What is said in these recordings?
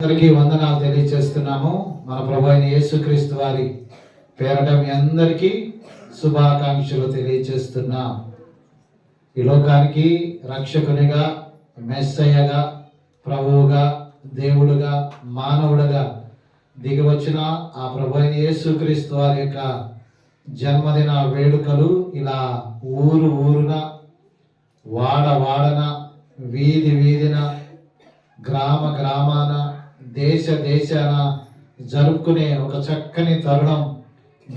అందరికీ వందనాలు తెలియజేస్తున్నాము. మన ప్రభు అయిన యేసుక్రీస్తు వారి పేరట మీ అందరికీ శుభాకాంక్షలు తెలియజేస్తున్నాం. ఈ లోకానికి రక్షకునిగా మెస్సయ్యగా ప్రభువుగా దేవుడుగా మానవుడుగా దిగివచ్చిన ఆ ప్రభు అయిన యేసుక్రీస్తు వారి యొక్క జన్మదిన వేడుకలు ఇలా ఊరు ఊరున వాడ వాడన వీధి వీధిన గ్రామ గ్రామాన దేశ దేశాన జరుపుకునే ఒక చక్కని తరుణం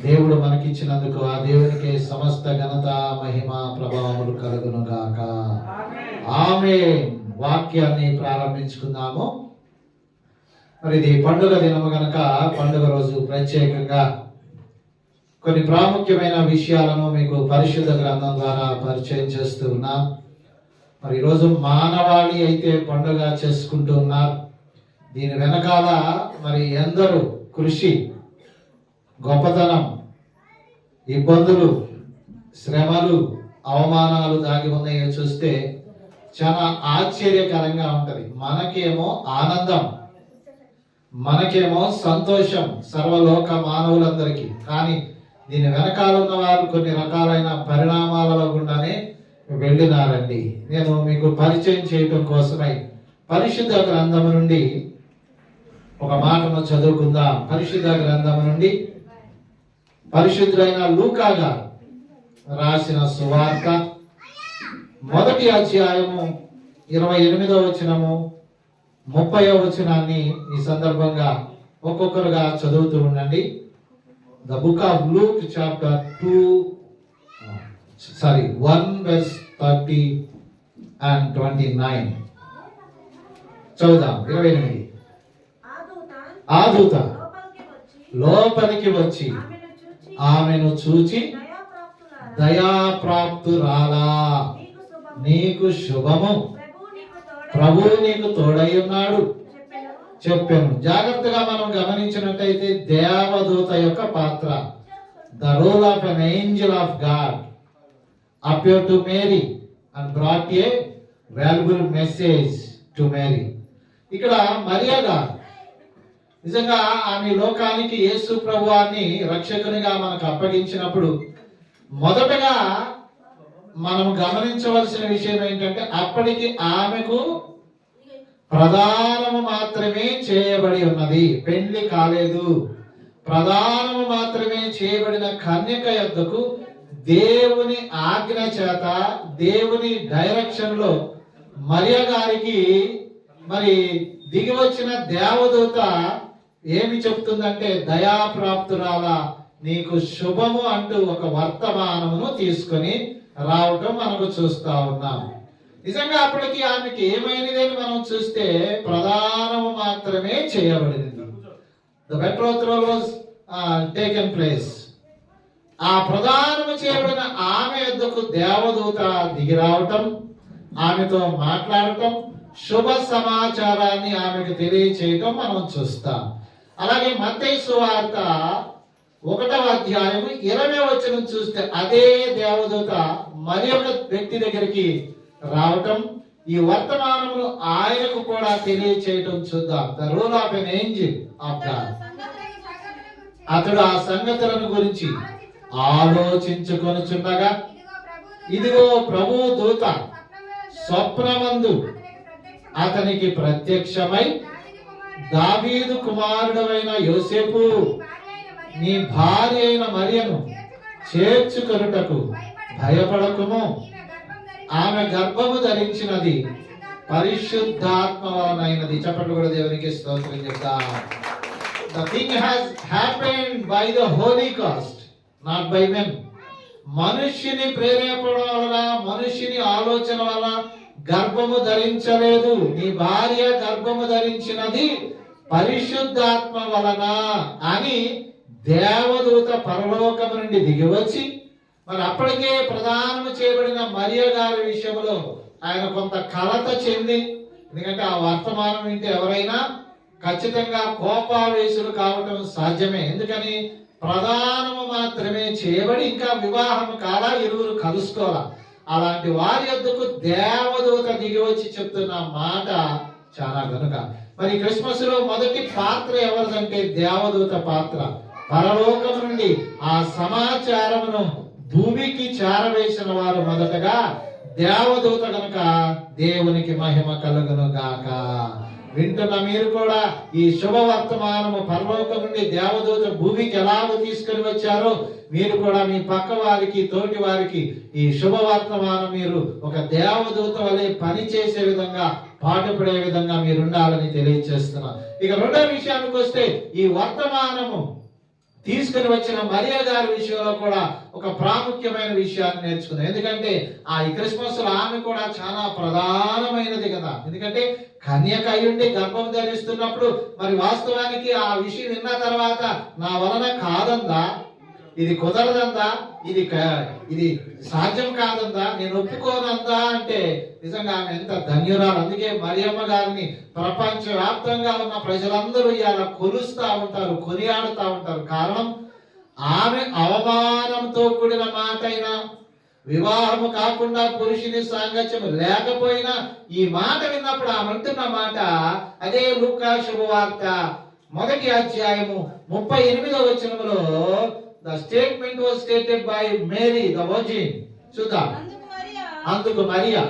దేవుడు మనకిచ్చినందుకు ఆ దేవునికి సమస్త ఘనత మహిమ ప్రభావములు కలుగును గాక ఆమె వాక్యాన్ని ప్రారంభించుకుందాము. మరి ఇది పండుగ దినము గనక పండుగ రోజు ప్రత్యేకంగా కొన్ని ప్రాముఖ్యమైన విషయాలను మీకు పరిశుద్ధ గ్రంథం ద్వారా పరిచయం చేస్తూ ఉన్నా. మరి ఈరోజు మానవాళి అయితే పండుగ చేసుకుంటూ ఉన్నారు. దీని వెనకాల మరి ఎందరూ కృషి గొప్పతనం ఇబ్బందులు శ్రమలు అవమానాలు దాగి ఉన్నాయో చూస్తే చాలా ఆశ్చర్యకరంగా ఉంటుంది. మనకేమో ఆనందం మనకేమో సంతోషం సర్వలోక మానవులందరికీ. కానీ దీని వెనకాల ఉన్న వారు కొన్ని రకాలైన పరిణామాలలో గుండానే వెళ్ళినారండి. నేను మీకు పరిచయం చేయటం కోసమై పరిశుద్ధ గ్రంథం నుండి ఒక మాటను చదువుకుందాం. పరిశుద్ధ గ్రంథము నుండి పరిశుద్ధులైన లూకాగా రాసిన సువార్త. మొదటి అధ్యాయము ఇరవై ఎనిమిదో వచనము ముప్పై వచనాన్ని ఈ సందర్భంగా ఒక్కొక్కరుగా చదువుతూ ఉండండి. The book of Luke chapter two sorry one plus thirty and twenty nine చదువుదాం. ఇరవై ఎనిమిది. ఆ దూత లోపలికి వచ్చి ఆమెను చూచి దయాప్రాప్తురాలా, నీకు శుభము. నీకు శుభము. ప్రభువు నీకు తోడై ప్రభు నీకు తోడై ఉన్నాడు. చెప్పెను. చెప్పాను. జాగ్రత్తగా మనం గమనించినట్టయితే దేవదూత యొక్క పాత్ర. The role of an angel of God appear to Mary and brought a valuable message to Mary ఇక్కడ మరియా గారు నిజంగా ఆమె లోకానికి యేసు ప్రభువాన్ని రక్షకునిగా మనకు అప్పగించినప్పుడు మొదటగా మనం గమనించవలసిన విషయం ఏంటంటే అప్పటికి ఆమెకు ప్రధానము మాత్రమే చేయబడి ఉన్నది. పెళ్ళి కాలేదు. ప్రధానము మాత్రమే చేయబడిన కన్యక యొద్దకు దేవుని ఆజ్ఞ చేత దేవుని డైరెక్షన్లో మరియ గారికి మరి దిగి వచ్చిన దేవదూత ఏమి చెప్తుందంటే దయాప్రాప్తురాల నీకు శుభము అంటూ ఒక వర్తమానమును తీసుకొని రావటం మనకు చూస్తా ఉన్నాం. నిజంగా అప్పటికి ఆమెకి ఏమైనది అని మనం చూస్తే ప్రధానము మాత్రమే చేయబడింది. The betrothal was taken place ఆ ప్రధానము చేయబడిన ఆమె యొద్దకు దేవదూత దిగి రావటం ఆమెతో మాట్లాడటం శుభ సమాచారాన్ని ఆమెకు తెలియచేయటం మనం చూస్తాం. అలాగే మత్తయి సువార్త ఒకటవ అధ్యాయం ఇరవై వచ్చిన చూస్తే అదే దేవదూత మరి ఒక వ్యక్తి దగ్గరికి రావటం ఈ వర్తమానములు ఆయనకు కూడా తెలియచేయటం చూద్దాం. The rule of an angel of God. అతడు ఆ సంగతులను గురించి ఆలోచించుకొనుచుండగా ఇదిగో ప్రభు దూత స్వప్నమందు అతనికి ప్రత్యక్షమై దావీదు కుమారుడమైన యోసేపు నీ భార్య అయిన మరియను చేర్చుకొనుటకు భయపడకుము. ఆమె గర్భము ధరించినది పరిశుద్ధాత్మ వలనైనది కూడా దేవునికి స్తోత్రం చెప్తా. The thing has happened by the Holy Ghost not by men మనుష్యుని ప్రేరేపడం వలన మనుష్యుని ఆలోచన వలన గర్భము ధరించలేదు. నీ భార్య గర్భము ధరించినది పరిశుద్ధాత్మ వలన అని దేవదూత పరలోకం నుండి దిగివచ్చి మరి అప్పటికే ప్రధానము చేయబడిన మరియ గారి విషయంలో ఆయన కొంత కలత చెంది ఎందుకంటే ఆ వర్తమానం వింటే ఎవరైనా ఖచ్చితంగా కోపావేశులు కావటం సాధ్యమే. ఎందుకని? ప్రధానము మాత్రమే చేయబడి ఇంకా వివాహం కాలా ఇరువురు కలుసుకోవాలా? అలాంటి వారి యొద్దకు దేవదూత దిగి వచ్చి చెప్తున్న మాట చాలా కనుక మరి క్రిస్మస్లో మొదటి పాత్ర ఎవరిదంటే దేవదూత పాత్ర? పరలోకం నుండి ఆ సమాచారమును భూమికి చేరవేసిన వారు మొదటగా దేవదూత గనుక దేవునికి మహిమ కలుగును గాక. వింటున్న మీరు కూడా ఈ శుభవర్తమానము పరలోకం నుండి దేవదూత భూమికి ఎలాగో తీసుకుని వచ్చారో మీరు కూడా మీ పక్క వారికి తోటి వారికి ఈ శుభవర్తమానం మీరు ఒక దేవదూత వలె పని చేసే విధంగా పాటుపడే విధంగా మీరు ఉండాలని తెలియజేస్తున్నా ఇక రెండో విషయానికి వస్తే ఈ వర్తమానము తీసుకుని వచ్చిన మరియ గారి విషయంలో కూడా ఒక ప్రాముఖ్యమైన విషయాన్ని నేర్చుకుందాం. ఎందుకంటే ఆ ఈ క్రిస్మస్ ఆమె కూడా చాలా ప్రధానమైనది కదా. ఎందుకంటే కన్యక అయ్యుండి గర్భం ధరిస్తున్నప్పుడు మరి వాస్తవానికి ఆ విషయం విన్న తర్వాత నా వలన కాదందా? ఇది కుదరదందా? ఇది క- ఇది సాధ్యం కాదందా? నేను ఒప్పుకోనందా అంటే నిజంగా ఆమె ఎంత ధన్యురాలు. అందుకే మరియమ్మ గారిని ప్రపంచవ్యాప్తంగా ఉన్న ప్రజలందరూ ఇలా కొలుస్తూ ఉంటారు కొనియాడుతూ ఉంటారు. కారణం ఆమె అవమానంతో కూడిన మాట అయినా వివాహము కాకుండా పురుషుని సాంగత్యం లేకపోయినా ఈ మాట విన్నప్పుడు ఆమె అంటున్న మాట అదే లుక్కా శుభవార్త మొదటి అధ్యాయము ముప్పై ఎనిమిదో వచనములో the statement was stated by Mary the virgin చూద్దాం అందుకు మరియా?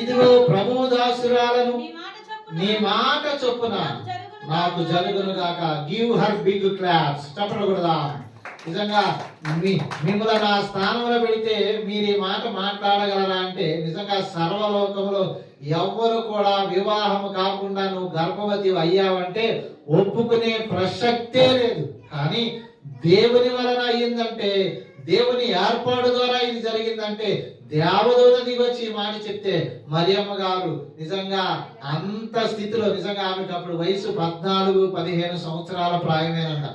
ఇదిగో ప్రభు దాసురాలను నీ మాట చొప్పున. నాకు జరుగును గాక. గివ్ హర్ బిగ్ క్లాప్స్ చెప్పకూడదా నిజంగా మీ మిమ్మల్ని నా స్థానంలో పెడితే మీరు ఈ మాట మాట్లాడగలరా అంటే నిజంగా సర్వలోకంలో ఎవ్వరు కూడా వివాహము కాకుండా నువ్వు గర్భవతి అయ్యావంటే ఒప్పుకునే ప్రసక్తే లేదు. కానీ దేవుని వలన అయ్యిందంటే దేవుని ఏర్పాటు ద్వారా ఇది జరిగిందంటే దేవదూత దిగొచ్చి మాట చెప్తే మరియమ్మ గారు నిజంగా అంత స్థితిలో నిజంగా ఆమెకు అప్పుడు వయసు పద్నాలుగు పదిహేను సంవత్సరాల ప్రాయమేనంట.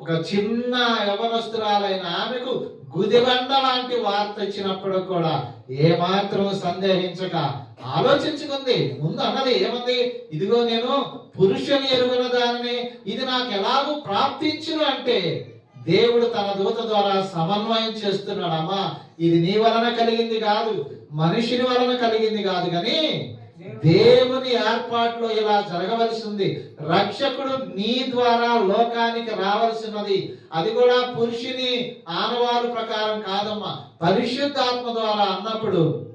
ఒక చిన్న యవనస్తురాలైన ఆమెకు గుదిబండ లాంటి వార్త ఇచ్చినప్పుడు కూడా ఏమాత్రం సందేహించక ఆలోచించుకుంది. ముందు అన్నది ఏమంది? ఇదిగో నేను పురుషుని ఎరుగున దానిని ఇది నాకు ఎలాగూ ప్రాప్తించును అంటే దేవుడు తన దూత ద్వారా సమన్వయం చేస్తున్నాడు అమ్మా ఇది నీ వలన కలిగింది కాదు మనిషిని వలన కలిగింది కాదు కానీ దేవుని ఏర్పాటులో ఇలా జరగవలసింది. రక్షకుడు నీ ద్వారా లోకానికి రావాల్సినది. అది కూడా పురుషుని ఆనవాలు ప్రకారం కాదమ్మా పరిశుద్ధాత్మ ద్వారా అన్నప్పుడు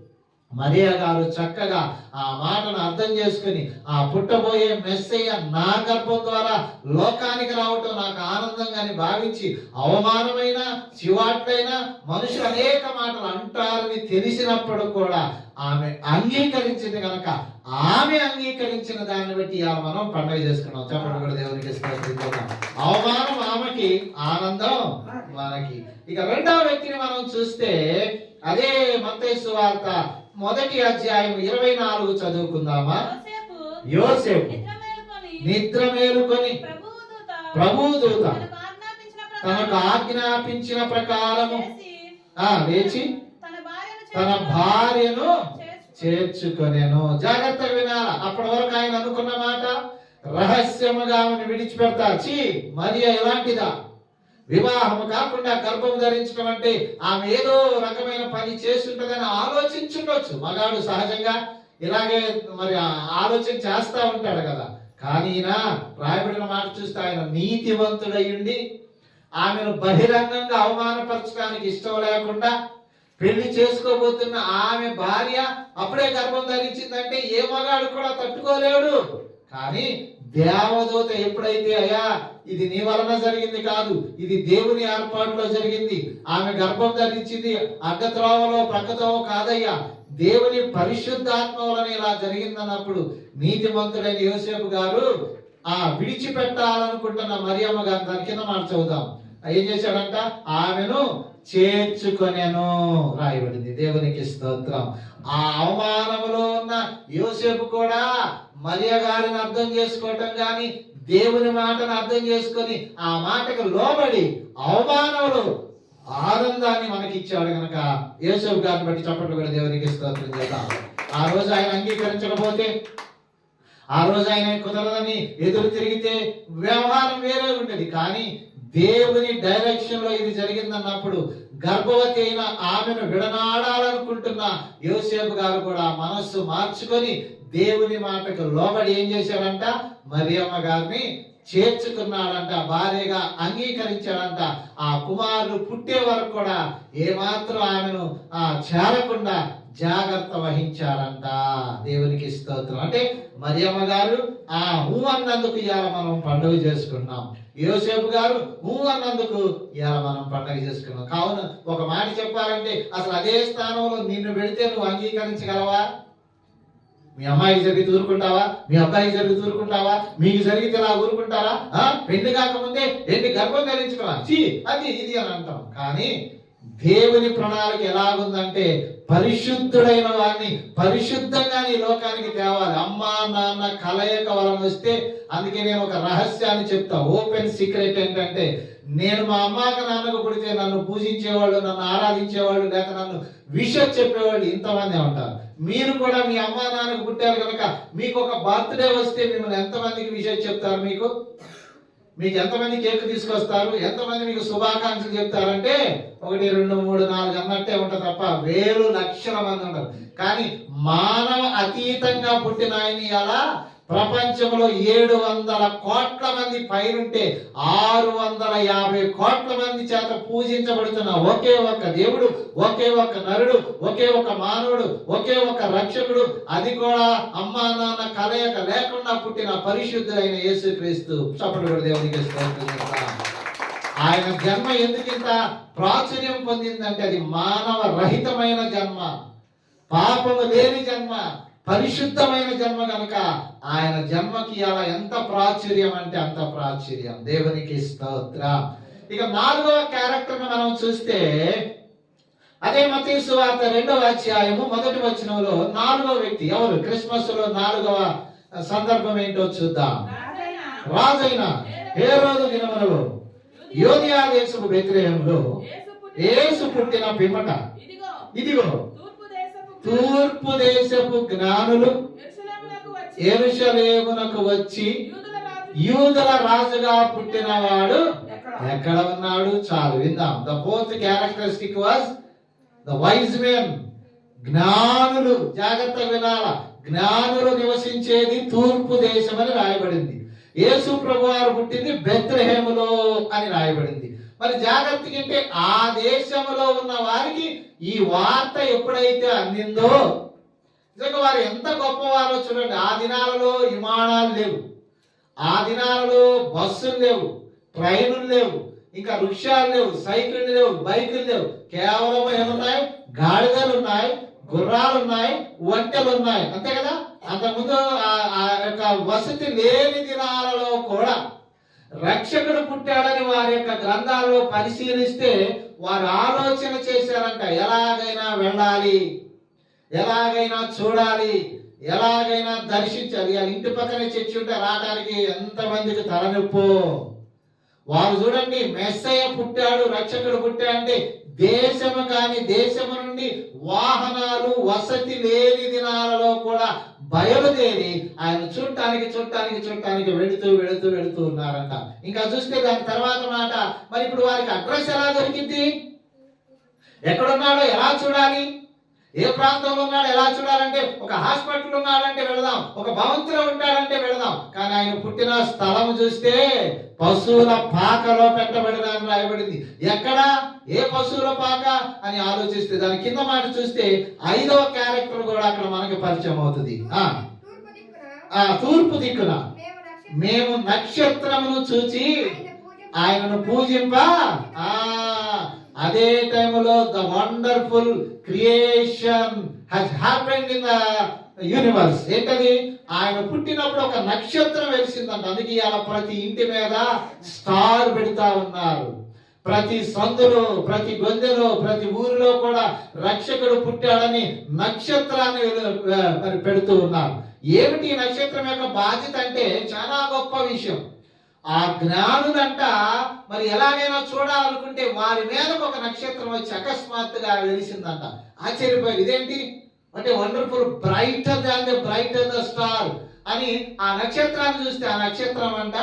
మరియా గారు చక్కగా ఆ మాటను అర్థం చేసుకుని ఆ పుట్టబోయే మెస్సయ్య నా గర్భం ద్వారా లోకానికి రావటం నాకు ఆనందంగాని భావించి అవమానమైన శివాట్లైనా మనుషులు అనేక మాటలు అంటారని తెలిసినప్పుడు కూడా ఆమె అంగీకరించింది కనుక ఆమె అంగీకరించిన దాన్ని బట్టి ఆ మనం పండుగ చేసుకున్నాం. చెప్పండి కూడా దేవునికి అవమానం ఆమెకి ఆనందం మనకి ఇక రెండవ వ్యక్తిని మనం చూస్తే అదే మతేశ్వార్త మొదటి అధ్యాయం ఇరవై నాలుగు చదువుకుందామా? యోసేపు నిద్ర మేలుకొని నిద్ర మేలుకొని ప్రభువు దూత ప్రభువు దూత తనకు ఆజ్ఞాపించిన ప్రకారము ఆ లేచి తన భార్యను చేర్చుకొనేను. జాగ్రత్తగా వినాల? అప్పటి వరకు ఆయన అనుకున్న మాట రహస్యముగా ఆమెను విడిచిపెడతా చీ మరియ ఎలాంటిదా? వివాహము కాకుండా గర్భం ధరించడం అంటే ఆమె ఏదో రకమైన పని చేస్తుంటదని ఆలోచించుండొచ్చు. మగాడు సహజంగా ఇలాగే మరి ఆలోచన చేస్తా ఉంటాడు కదా. కానీ ఈయన రాయబడిన మాట చూస్తే ఆయన నీతివంతుడయ్యుండి ఆమెను బహిరంగంగా అవమానపరచడానికి ఇష్టం లేకుండా పెళ్ళి చేసుకోబోతున్న ఆమె భార్య అప్పుడే గర్భం ధరించిందంటే ఏ మగాడు కూడా తట్టుకోలేడు. కానీ దేవదూత ఎప్పుడైతే అయ్యా ఇది నీ వలన జరిగింది కాదు ఇది దేవుని ఏర్పాటులో జరిగింది ఆమె గర్భం ధరించింది అగ్గత్రోవలో ప్రక్కతో కాదయ్యా దేవుని పరిశుద్ధాత్మ వలన ఇలా జరిగిందన్నప్పుడు నీతిమంతుడైన యోసేపు గారు ఆ విడిచిపెట్టాలనుకుంటున్న మరియమ్మ గారు దాని కింద మాట చదువుదాం ఏం చేశాడంట? ఆమెను చేర్చుకొనెను రాయబడింది. దేవునికి స్తోత్రం. ఆ అవమానములో ఉన్న యోసేపు కూడా మరియ గారిని అర్థం చేసుకోవటం కానీ దేవుని మాటను అర్థం చేసుకొని ఆ మాటకు లోబడి అవమానములు ఆనందాన్ని మనకి కనుక గనక గారిని బట్టి చప్పట్లు కూడా దేవునికి స్తోత్రం చేద్దాం. ఆ రోజు ఆయన అంగీకరించకపోతే ఆ రోజు ఆయన కుదరదని ఎదురు తిరిగితే వ్యవహారం వేరే ఉండేది కానీ దేవుని డైరెక్షన్లో ఇది జరిగిందన్నప్పుడు గర్భవతి అయిన ఆమెను విడనాడాలనుకుంటున్న యోసేపు గారు కూడా మనస్సు మార్చుకొని దేవుని మాటకు లోబడి ఏం చేశాడంట? మరియమ్మ గారిని చేర్చుకున్నాడంట భార్యగా అంగీకరించాడంట. ఆ కుమారుడు పుట్టే వరకు కూడా ఏమాత్రం ఆమెను ఆ చేరకుండా జాగ్రత్త వహించాడంట. దేవునికి స్తోత్రం. అంటే మరియమ్మ గారు ఆ ఊ అన్నందుకు ఇవాళ మనం పండుగ చేసుకున్నాం యోసేపు గారు ఊ అన్నందుకు ఇలా మనం పండగ చేసుకున్నాం. కావున ఒక మాట చెప్పాలంటే అసలు అదే స్థానంలో నిన్ను పెడితే నువ్వు అంగీకరించగలవా? మీ అమ్మాయికి జరిగి ఊరుకుంటావా మీ అబ్బాయికి జరిగి ఊరుకుంటావా మీకు జరిగితే ఇలా ఊరుకుంటారా? పెళ్ళి కాకముందే ఎన్ని గర్భం ధరించుకోవాలి అది ఇది అని అంటాం. కానీ దేవుని ప్రణాళిక ఎలాగుందంటే పరిశుద్ధుడైన వారిని పరిశుద్ధంగా ఈ లోకానికి తేవాలి. అమ్మా నాన్న కలయిక వలన వస్తే అందుకే నేను ఒక రహస్యాన్ని చెప్తా. ఓపెన్ సీక్రెట్ ఏంటంటే నేను మా అమ్మకి నాన్నకు పుడితే నన్ను పూజించేవాళ్ళు నన్ను ఆరాధించేవాళ్ళు లేక నన్ను విషయం చెప్పేవాళ్ళు ఇంతమంది ఉంటారు. మీరు కూడా మీ అమ్మా నాన్నకు పుట్టారు కనుక మీకు ఒక బర్త్డే వస్తే మిమ్మల్ని ఎంతమందికి విషయం చెప్తారు మీకు? మీకు ఎంతమంది కేక్ తీసుకొస్తారు? ఎంతమంది మీకు శుభాకాంక్షలు చెప్తారంటే ఒకటి రెండు మూడు నాలుగు అన్నట్టే ఉంటుంది తప్ప వేలు లక్షల మంది ఉంటారు కానీ మానవ అతీతంగా పుట్టిన ఆయన అలా ప్రపంచంలో ఏడు వందల కోట్ల మంది పైనుంటే ఆరు వందల యాభై కోట్ల మంది చేత పూజించబడుతున్న ఒకే ఒక్క దేవుడు ఒకే ఒక్క నరుడు ఒకే ఒక మానవుడు ఒకే ఒక రక్షకుడు అది కూడా అమ్మా నాన్న కలయక లేకుండా పుట్టిన పరిశుద్ధులైన యేసుక్రీస్తు. చప్పటి దేవునికి ఆయన జన్మ ఎందుకింత ప్రాచుర్యం పొందిందంటే అది మానవ రహితమైన జన్మ పాపము లేని జన్మ. పరిశుద్ధమైన జన్మ కనుక ఆయన జన్మకి అలా ఎంత ప్రాచుర్యం అంటే అంత ప్రాచుర్యం. దేవునికి స్తోత్రం. ఇక నాలుగవ క్యారెక్టర్ మనం చూస్తే అదే మతీ సువార్త రెండవ అధ్యాయము మొదటి వచనంలో నాలుగవ వ్యక్తి ఎవరు? క్రిస్మస్లో నాలుగవ సందర్భం ఏంటో చూద్దాం. రాజైన ఏ రోజు దినములలో యోధియా దేశపు బెత్లెహేములో యేసు పుట్టిన పిమ్మట. ఇదిగో తూర్పు దేశపు జ్ఞానులు ఎరుషలేమునకు వచ్చి యూదుల రాజు యూదుల రాజుగా పుట్టినవాడు ఎక్కడ? ఎక్కడ ఉన్నాడు? చాలు విందాం. The fourth characteristic was the wise men జ్ఞానులు జాగ్రత్త వినాల. జ్ఞానులు నివసించేది తూర్పు దేశం అని రాయబడింది. యేసు ప్రభు వారు పుట్టింది బెత్లహేములో అని రాయబడింది. మరి జాగ్రత్తగా అంటే ఆ దేశంలో ఉన్న వారికి ఈ వార్త ఎప్పుడైతే అందిందో నిజంగా వారు ఎంత గొప్పవారో చూడండి. ఆ దినాలలో విమానాలు లేవు. ఆ దినాలలో బస్సులు లేవు ట్రైన్లు లేవు ఇంకా రిక్షాలు లేవు సైకిళ్ళు లేవు బైకులు లేవు. కేవలం ఏమున్నాయి? గాడిదలు ఉన్నాయి గుర్రాలు ఉన్నాయి ఒంటెలు ఉన్నాయి. అంతే కదా? అంతకుముందు ఆ- ఆ యొక్క వసతి లేని దినాలలో కూడా రక్షకుడు పుట్టాడని వారి యొక్క గ్రంథాల్లో పరిశీలిస్తే వారు ఆలోచన చేశారంట ఎలాగైనా వెళ్ళాలి ఎలాగైనా చూడాలి ఎలాగైనా దర్శించాలి. ఆ ఇంటి పక్కన చర్చి ఉంటే రావడానికి ఎంతమందికి తలనొప్పు? వారు చూడండి మెస్సయ్య పుట్టాడు రక్షకుడు పుట్టాడు అంటే దేశము కాని దేశము నుండి వాహనాలు వసతి లేని దినాలలో కూడా బయలుదేరి ఆయన చూడటానికి చూడటానికి చూడటానికి వెళుతూ వెళుతూ వెళుతూ ఉన్నారంట. ఇంకా చూస్తే దాని తర్వాత మాట మరి ఇప్పుడు వారికి అడ్రస్ ఎలా దొరికింది? ఎక్కడున్నాడో ఎలా చూడాలి? ఏ ప్రాంతంలో ఉన్నాడు ఎలా చూడాలంటే ఒక హాస్పిటల్ ఉన్నాడంటే వెళదాం ఒక భవంతిలో ఉంటాడంటే వెళదాం. కానీ ఆయన పుట్టిన స్థలం చూస్తే పశువుల పాకలో పెట్టబడిన అని రాయబడింది. ఎక్కడ? ఏ పశువుల పాక అని ఆలోచిస్తే దాని కింద మాట చూస్తే ఐదవ క్యారెక్టర్ కూడా అక్కడ మనకి పరిచయం అవుతుంది. ఆ తూర్పు దిక్కున. మేము నక్షత్రమును చూచి ఆయనను పూజింప ఆ అదే టైంలో the wonderful creation has happened in the universe. ఏంటది? ఆయన పుట్టినప్పుడు ఒక నక్షత్రం వెలిసిందంట. అందుకే ఇవాళ ప్రతి ఇంటి మీద స్టార్ పెడతా ఉన్నారు. ప్రతి సందులో ప్రతి గొందెలో ప్రతి ఊరిలో కూడా రక్షకుడు పుట్టాడని నక్షత్రాన్ని మరి పెడుతూ ఉన్నారు. ఏమిటి ఈ నక్షత్రం యొక్క బాధ్యత అంటే చాలా గొప్ప విషయం. ఆ జ్ఞానులంట మరి ఎలాగైనా చూడాలనుకుంటే వారి మీద ఒక నక్షత్రం వచ్చి అకస్మాత్తుగా వెలిసిందంట. ఆశ్చర్యపోయారు. ఇదేంటి? అంటే wonderful brighter than the brighter the star అని ఆ నక్షత్రాన్ని చూస్తే ఆ నక్షత్రం అంట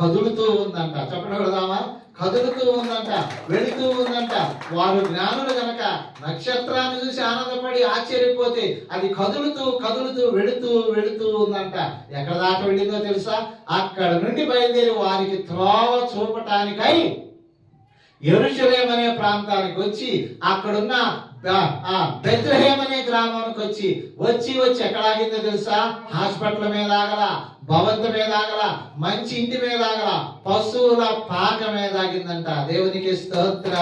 కదులుతూ ఉందంట. చెప్పడం కదామా కదులుతూ ఉందంట వెళుతూ ఉందంట. వారు జ్ఞానులు గనక నక్షత్రాన్ని చూసి ఆనందపడి ఆశ్చర్యపోతే అది కదులుతూ కదులుతూ వెళుతూ వెళుతూ ఉందంట. ఎక్కడ దాకా వెళ్ళిందో తెలుసా? అక్కడ నుండి బయలుదేరి వారికి త్రోవ చూపటానికై ఎరుషలేమనే ప్రాంతానికి వచ్చి అక్కడున్న బెత్లహేమ్ అనే గ్రామానికి వచ్చి వచ్చి వచ్చి ఎక్కడ ఆగిందో తెలుసా? హాస్పిటల్ మీద ఆగల భవంతు మీద ఆగల మంచి ఇంటి మీద ఆగల పశువుల పాక మీద ఆగిందంట. దేవునికి స్తోత్ర.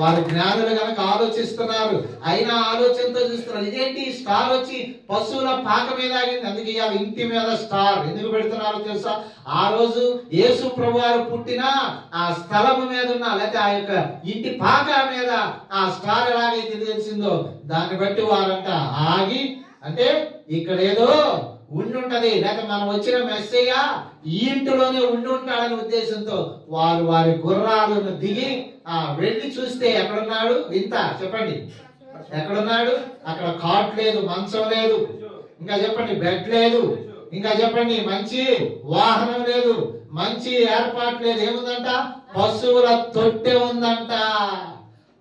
వారు జ్ఞానులు కనుక ఆలోచిస్తున్నారు. అయినా ఆలోచనతో చూస్తున్నారు. ఇదేంటి? స్టార్ వచ్చి పశువుల పాక మీద ఆగింది. అందుకే ఇవాళ ఇంటి మీద స్టార్. ఎందుకు పెడుతున్నారో తెలుసా? ఆ రోజు యేసు ప్రభు వారు పుట్టిన ఆ స్థలము మీద ఉన్న లేకపోతే ఆ యొక్క ఇంటి పాక మీద ఆ స్టార్ ఎలాగైతే తెలిసిందో దాన్ని బట్టి వారంట ఆగి అంటే ఇక్కడ ఏదో ఉండి లేక మనం వచ్చిన మెస్సేగా ఈ ఇంటిలోనే ఉండి ఉంటాడనే ఉద్దేశంతో వారు వారి గుర్రాలను దిగి ఆ వెళ్ళి చూస్తే ఎక్కడున్నాడు? ఇంత చెప్పండి. ఎక్కడున్నాడు? అక్కడ కాట్ లేదు మంచం లేదు. ఇంకా చెప్పండి బెడ్ లేదు. ఇంకా చెప్పండి మంచి వాహనం లేదు మంచి ఏర్పాటు లేదు. ఏముందంట? పశువుల తొట్టె ఉందంట.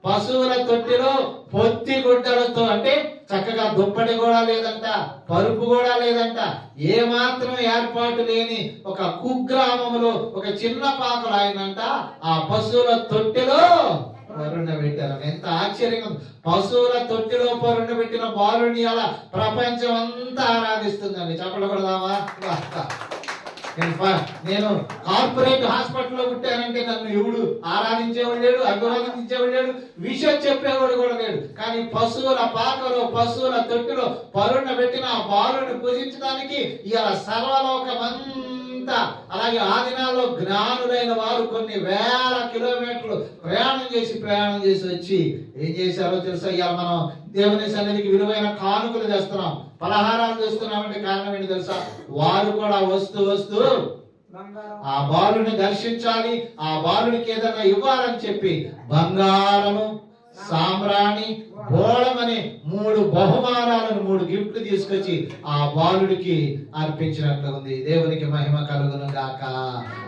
పశువుల తొట్టిలో పొత్తి గుడ్డలతో అంటే చక్కగా దుప్పటి కూడా లేదంట పరుపు కూడా లేదంట. ఏ మాత్రం ఏర్పాటు లేని ఒక కుగ్రామంలో ఒక చిన్న పాకలు ఆయనంట ఆ పశువుల తొట్టిలో పరుణ పెట్టారు. ఎంత ఆశ్చర్యంగా పశువుల తొట్టిలో పరుణ పెట్టిన బాలుని అలా ప్రపంచం అంతా ఆరాధిస్తుందండి చెప్పకూడదామా నేను నేను కార్పొరేట్ హాస్పిటల్లో పుట్టానంటే నన్ను ఎవడు ఆరాధించేవాడు లేడు అభిమానించేవాడు లేడు విషయం చెప్పేవాడు కూడా లేడు. కానీ పశువుల పాకలో పశువుల తొట్టిలో పరుణ పెట్టిన ఆ బాలుని పూజించడానికి ఇలా సర్వలోకమంతా అలాగే ఆ దినాల్లో జ్ఞానులైన వారు కొన్ని వేల కిలోమీటర్లు ప్రయాణం చేసి ప్రయాణం చేసి వచ్చి ఏం చేశారో తెలుసా? ఇవాళ మనం దేవుని సన్నిధికి విలువైన కానుకలు చేస్తున్నాం పలహారాలు చేస్తున్నామంటే కారణం ఏంటి తెలుసా? వారు కూడా వస్తూ వస్తూ ఆ బాలుని దర్శించాలి ఆ బాలునికి ఏదైనా ఇవ్వాలని చెప్పి బంగారము సామ్రాణి బోళం అనే మూడు బహుమానాలను మూడు గిఫ్ట్లు తీసుకొచ్చి ఆ బాలుడికి అర్పించినట్లు ఉంది. దేవునికి మహిమ కలుగును గాక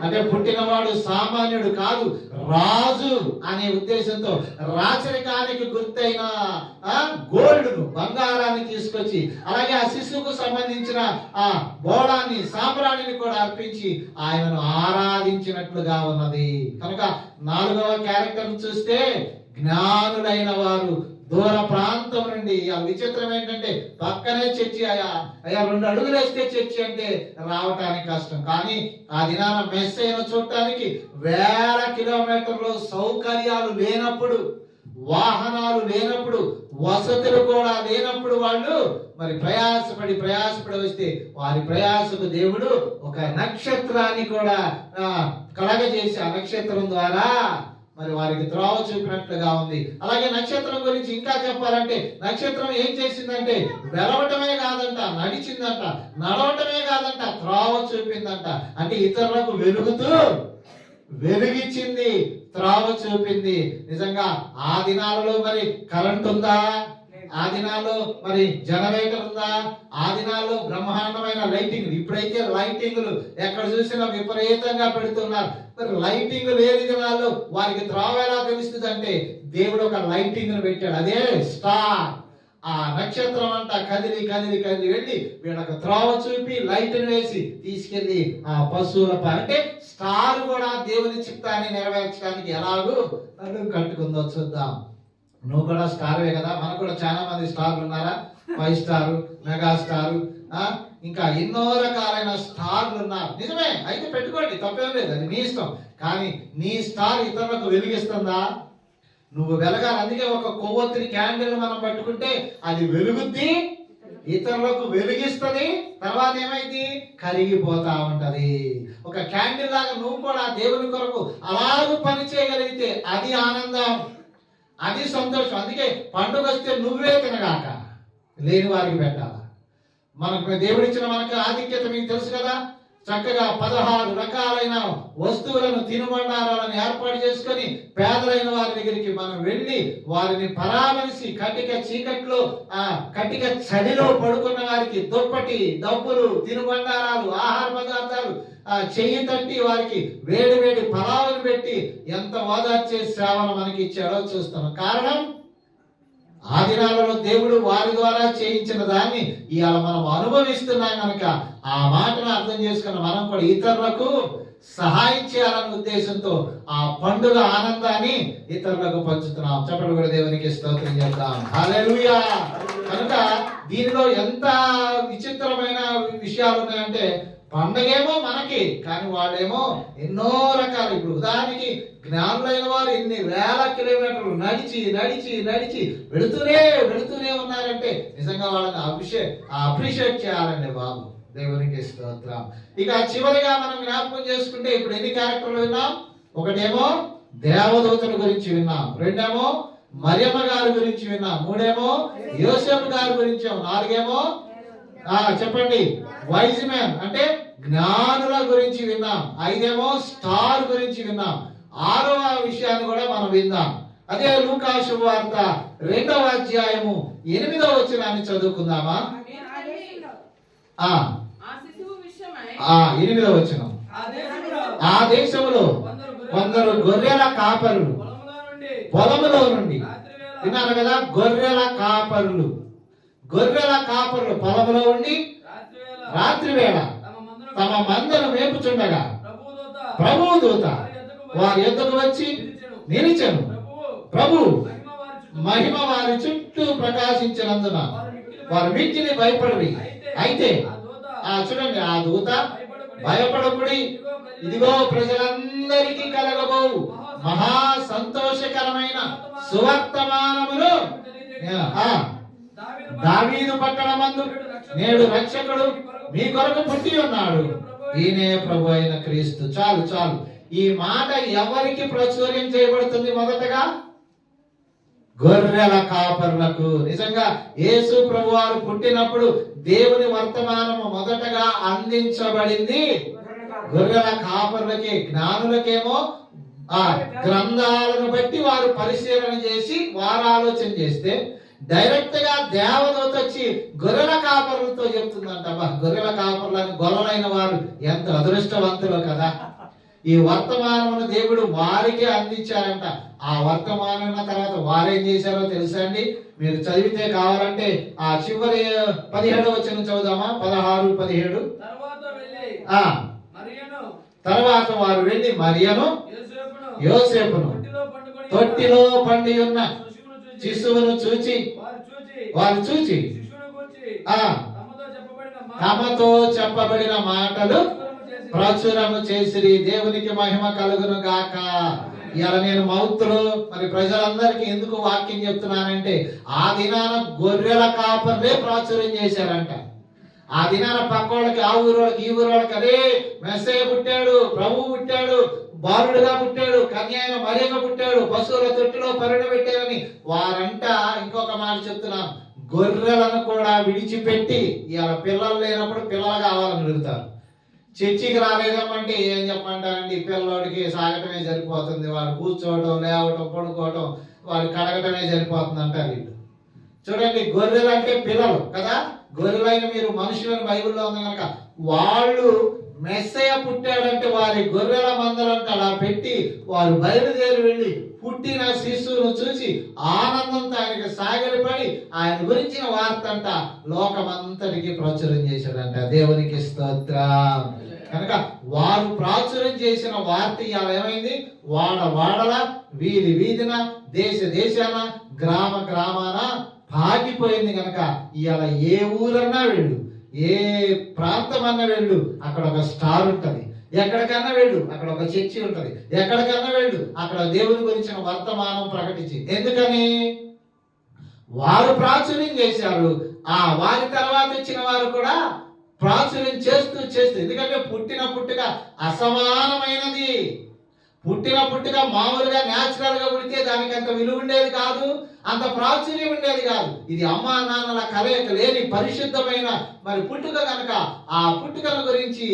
అంటే పుట్టినవాడు సామాన్యుడు కాదు రాజు అనే ఉద్దేశంతో రాచరికానికి గుర్తైన ఆ గోల్డ్ను బంగారాన్ని తీసుకొచ్చి అలాగే ఆ శిశువుకు సంబంధించిన ఆ బోళాన్ని సాంబ్రాణిని కూడా అర్పించి ఆయనను ఆరాధించినట్లుగా ఉన్నది. కనుక నాలుగవ క్యారెక్టర్ చూస్తే జ్ఞానులైన వారు దూర ప్రాంతం నుండి ఆ విచిత్రం ఏంటంటే పక్కనే చర్చి అయ్యా అయ్యా రెండు అడుగులు వేస్తే చర్చి అంటే రావటానికి కష్టం. కానీ ఆ దినాన మెస్ అయిన చూడటానికి వేల కిలోమీటర్లు సౌకర్యాలు లేనప్పుడు వాహనాలు లేనప్పుడు వసతులు కూడా లేనప్పుడు వాళ్ళు మరి ప్రయాసపడి ప్రయాసపడి వస్తే వారి ప్రయాసకు దేవుడు ఒక నక్షత్రాన్ని కూడా కలగజేసి ఆ నక్షత్రం ద్వారా మరి వారికి త్రోవ చూపినట్లుగా ఉంది. అలాగే నక్షత్రం గురించి ఇంకా చెప్పాలంటే నక్షత్రం ఏం చేసిందంటే వెలవటమే కాదంట నడిచిందంట నడవటమే కాదంట త్రోవ చూపిందంట. అంటే ఇతరులకు వెలుగుతూ వెలుగిచ్చింది త్రావ చూపింది. నిజంగా ఆ దినాలలో మరి కరెంట్ ఉందా? ఆ దినాల్లో మరి జనరేటర్ ఉందా ఆ దినాల్లో బ్రహ్మాండమైన లైటింగ్ ఇప్పుడైతే లైటింగ్లు ఎక్కడ చూసినా విపరీతంగా పెడుతున్నారు. మరి లైటింగ్ లేని దినాల్లో? వారికి త్రావ ఎలా తెలుస్తుంది అంటే దేవుడు ఒక లైటింగ్ పెట్టాడు. అదే స్టార్. ఆ నక్షత్రం అంతా కదిలి కదిలి కదిలి వెళ్ళి వీళ్ళకి త్రోవ చూపి లైట్ వేసి తీసుకెళ్ళి ఆ పశువుల అంటే స్టార్ కూడా దేవుని చిత్తాన్ని నెరవేర్చడానికి ఎలాగూ నన్ను కట్టుకుందో చూద్దాం. నువ్వు కూడా స్టార్వే కదా? మనకు కూడా చాలా మంది స్టార్లు ఉన్నారా? ఫైవ్ స్టార్ మెగా స్టార్ ఇంకా ఎన్నో రకాలైన స్టార్లు ఉన్నారు. నిజమే అయితే పెట్టుకోండి తప్పేం లేదు అది నీ ఇష్టం. కానీ నీ స్టార్ ఇతరులకు వెలిగిస్తుందా? నువ్వు వెలగాలి అందుకే ఒక కొవ్వొత్తిని క్యాండిల్ మనం పట్టుకుంటే అది వెలుగుద్ది ఇతరులకు వెలిగిస్తుంది తర్వాత ఏమైంది కరిగిపోతా ఉంటది. ఒక క్యాండిల్ లాగా నువ్వు కూడా దేవుని కొరకు అలాగూ పని చేయగలిగితే అది ఆనందం. అది సంతోషం. అందుకే పండుగ వస్తే నువ్వే తినగాక లేని వారికి పెట్టాల? మనకు దేవుడిచ్చిన మనకు ఆధిక్యత మీకు తెలుసు కదా? చక్కగా పదహారు రకాలైన వస్తువులను తినుబండారాలను ఏర్పాటు చేసుకొని పేదలైన వారి దగ్గరికి మనం వెళ్ళి వారిని పరామర్శి కటిక చీకట్లో ఆ కటిక చలిలో పడుకున్న వారికి దుప్పటి డబ్బులు తినుబండారాలు ఆహార పదార్థాలు చెయ్యి తట్టి వారికి వేడి వేడి పలావులు పెట్టి ఎంత ఓదార్చే సేవను మనకి ఇచ్చాడో చూస్తున్నాం కారణం? ఆ దినాలలో దేవుడు వారి ద్వారా చేయించిన దాన్ని ఇవాళ మనం అనుభవిస్తున్నాం కనుక ఆ మాటను అర్థం చేసుకున్న మనం కూడా ఇతరులకు సహాయం చేయాలన్న ఉద్దేశంతో ఆ పండుగ ఆనందాన్ని ఇతరులకు పంచుతున్నాం. చెప్పండి కూడా దేవునికి స్తోత్రం చేద్దాం హల్లెలూయా! కనుక దీనిలో ఎంత విచిత్రమైన విషయాలు ఉన్నాయంటే పండగేమో మనకి కానీ వాళ్ళేమో ఎన్నో రకాలు. ఇప్పుడు ఉదాహరణకి జ్ఞానులైన వారు ఎన్ని వేల కిలోమీటర్లు నడిచి నడిచి నడిచి వెళుతూనే వెళుతూనే ఉన్నారంటే నిజంగా వాళ్ళని అభిషేక్ అప్రిషియేట్ చేయాలండి బాబు. దేవునికి స్తోత్రం. ఇక చివరిగా మనం జ్ఞాపకం చేసుకుంటే ఇప్పుడు ఎన్ని క్యారెక్టర్లు విన్నాం? ఒకటేమో దేవదూతల గురించి విన్నాం. రెండేమో మరియమ్మ గారి గురించి విన్నాం. మూడేమో యోసేపు గారి గురించి నాలుగేమో చెప్పండి. వైజ్ మ్యాన్ అంటే జ్ఞానుల గురించి విన్నాం. ఐదేమో స్టార్ గురించి విన్నాం. ఆరవ విషయాన్ని కూడా మనం విందాం అదే లూకా శుభవార్త రెండవ అధ్యాయము ఎనిమిదవ వచనాన్ని చదువుకుందామా? ఎనిమిదవ వచనం. ఆ దేశంలో కొందరు గొర్రెల కాపరులు. పొలములో నుండి విన్నారు కదా గొర్రెల కాపరులు. గొర్రెల కాపరులు పొలములో ఉండి రాత్రివేళ రాత్రి వేళ తమ మందను మేపుచుండగా ప్రభువు దూత వారి ఎద్దకు వచ్చి. నిలిచెను ప్రభు మహిమ వారి చుట్టూ ప్రకాశించినందున వారు మిక్కిలి వారు మిక్కిలి భయపడి అయితే ఆ చూడండి ఆ దూత భయపడకుడి. ఇదిగో ప్రజలు- ఇదిగో ప్రజలందరికీ కలగబోవు మహా సంతోషకరమైన సువర్తమానములు దావీదు దావీదు పట్టణమందు నేడు రక్షకుడు మీ కొరకు పుట్టి ఉన్నాడు. ఈయనే ప్రభు అయిన క్రీస్తు. చాలు చాలు. ఈ మాట ఎవరికి ప్రచుర్యం చేయబడుతుంది మొదటగా? గొర్రెల కాపర్లకు. నిజంగా యేసు ప్రభు వారు పుట్టినప్పుడు దేవుని వర్తమానము మొదటగా అందించబడింది గొర్రెల కాపర్లకి జ్ఞానులకేమో ఆ గ్రంథాలను బట్టి వారు పరిశీలన చేసి వారు ఆలోచన చేస్తే డైరెక్ట్గా దేవదూత వచ్చి గొర్రెల కాపరులతో చెప్తుందంట గొర్రెల కాపరులని గొల్లలైన వారు ఎంత అదృష్టవంతులు కదా. ఈ వర్తమానమును దేవుడు వారికే అందించారంట. ఆ వర్తమానం తర్వాత వారేం చేశారో తెలుసా అండి? మీరు చదివితే కావాలంటే ఆ చివరి పదిహేడు వచ్చిన చదువుదామా? పదహారు పదిహేడు. తర్వాత వారు వెళ్ళి మరియను యోసేపును. తొట్టిలో పండి ఉన్న శిశువును చూచి వారు చూచి ఆ తమతో చెప్పబడిన మాటలు ప్రచురము చేసి ప్రచురము చేసిరి. దేవునికి మహిమ కలుగును గాక. ఇలా నేను మౌత్తులు మరి ప్రజలందరికీ ఎందుకు వాక్యం చెప్తున్నానంటే ఆ దినాన గొర్రెల కాపర్లే ప్రాచుర్యం చేశారంట. ఆ దినాన పక్కోళ్ళకి ఆ ఊరోళ్ళకి ఈ ఊరోళ్ళకి అరే మెస్సయ్య పుట్టాడు ప్రభు పుట్టాడు బాలుడుగా పుట్టాడు కన్య అయిన మరియగా పుట్టాడు పశువుల తొట్టిలో పరిణ వారంట ఇంకొక మాట చెప్తున్నాం. గొర్రెలను కూడా విడిచిపెట్టి ఇలా పిల్లలు లేనప్పుడు పిల్లలు కావాలని అడుగుతారు. చర్చికి రాలేదమ్మంటే ఏం చెప్పమంటారండి? పిల్లోడికి సాగటమే సరిపోతుంది వాడు కూర్చోవడం లేవటం పడుకోవటం వాడు కడగటమే సరిపోతుంది అంటారు వీళ్ళు. చూడండి గొర్రెలు అంటే పిల్లలు కదా? గొర్రెలైన మీరు మనుషులను బైబిల్లో ఉంది కనుక వాళ్ళు మెస్సయ్య పుట్టాడంటే వారి గొర్రెల మందలంట అలా పెట్టి వారు బయలుదేరి వెళ్ళి పుట్టిన శిశువును చూసి ఆనందంతో ఆయనకి సాగలిపడి ఆయన గురించిన వార్త అంట లోకమంతటికి ప్రాచుర్యం చేశాడంట. దేవునికి స్తోత్రం. కనుక వారు ప్రాచుర్యం చేసిన వార్త ఇవాళ ఏమైంది? వాడ వాడల వీధి వీధిన దేశ దేశాన గ్రామ గ్రామాన పాకిపోయింది కనుక ఇవాళ ఏ ఊరన్నా వెళ్ళు. ఏ ప్రాంతం అన్నా వెళ్ళు అక్కడ ఒక స్టార్ ఉంటుంది. ఎక్కడికన్నా వెళ్ళు అక్కడ ఒక చర్చి ఉంటుంది. ఎక్కడికన్నా వెళ్ళు అక్కడ దేవుని గురించిన వర్తమానం ప్రకటించి. ఎందుకని? వారు ప్రాచుర్యం చేశారు. ఆ వారి తర్వాత వచ్చిన వారు కూడా ప్రాచుర్యం చేస్తూ చేస్తూ ఎందుకంటే పుట్టిన పుట్టుక అసమానమైనది. పుట్టిన పుట్టుక మామూలుగా న్యాచురల్గా పుడితే దానికి అంత విలువ ఉండేది కాదు అంత ప్రాచుర్యం ఉండేది కాదు. ఇది అమ్మా నాన్నల కలయిక లేని పరిశుద్ధమైన మరి పుట్టుక కనుక ఆ పుట్టుకల గురించి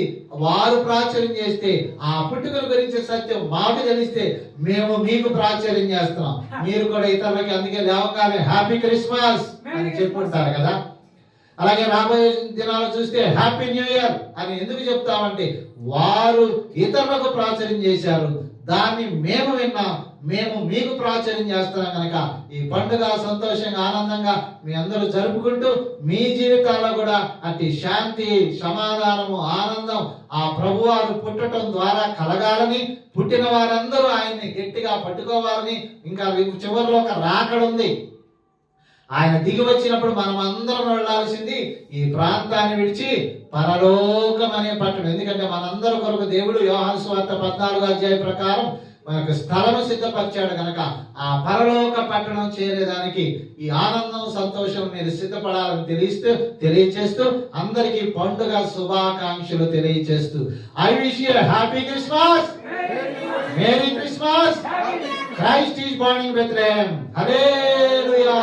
వారు ప్రాచుర్యం చేస్తే ఆ పుట్టుకల గురించి సత్యం మాకు తెలిస్తే మేము మీకు ప్రాచుర్యం చేస్తున్నాం. మీరు కూడా ఇతరులకి అందుకే లేవకాలే హ్యాపీ క్రిస్మస్ అని చెప్పుకుంటారు కదా. అలాగే రాబోయే దినాలు చూస్తే హ్యాపీ న్యూ ఇయర్ అని ఎందుకు చెప్తామంటే వారు ఇతరులకు ప్రాచుర్యం చేశారు. దాన్ని మేము విన్నాం. మేము మీకు ప్రాచుర్యం చేస్తున్నాం కనుక ఈ పండుగ సంతోషంగా ఆనందంగా మీ అందరూ జరుపుకుంటూ మీ జీవితాల్లో కూడా అట్టి శాంతి సమాధానము ఆనందం ఆ ప్రభువారు పుట్టడం ద్వారా కలగాలని పుట్టిన వారందరూ ఆయన్ని గట్టిగా పట్టుకోవాలని ఇంకా చివరిలో ఒక రాకడుంది ఆయన దిగి వచ్చినప్పుడు మనం అందరం వెళ్ళాల్సింది ఈ ప్రాంతాన్ని విడిచి పరలోకం అనే పట్టణం. ఎందుకంటే మనందరి కొరకు దేవుడు యోహాను స్వార్థ పద్నాలుగు అధ్యాయ ప్రకారం మనకు స్థలము సిద్ధపరిచాడు కనుక ఆ పరలోక పట్టణం చేరేదానికి ఈ ఆనందం సంతోషం మీరు సిద్ధపడాలని తెలియస్తూ తెలియచేస్తూ అందరికీ పండుగ శుభాకాంక్షలు తెలియచేస్తూ. I wish you happy Christmas merry Christmas Christ is borning Bethlehem hallelujah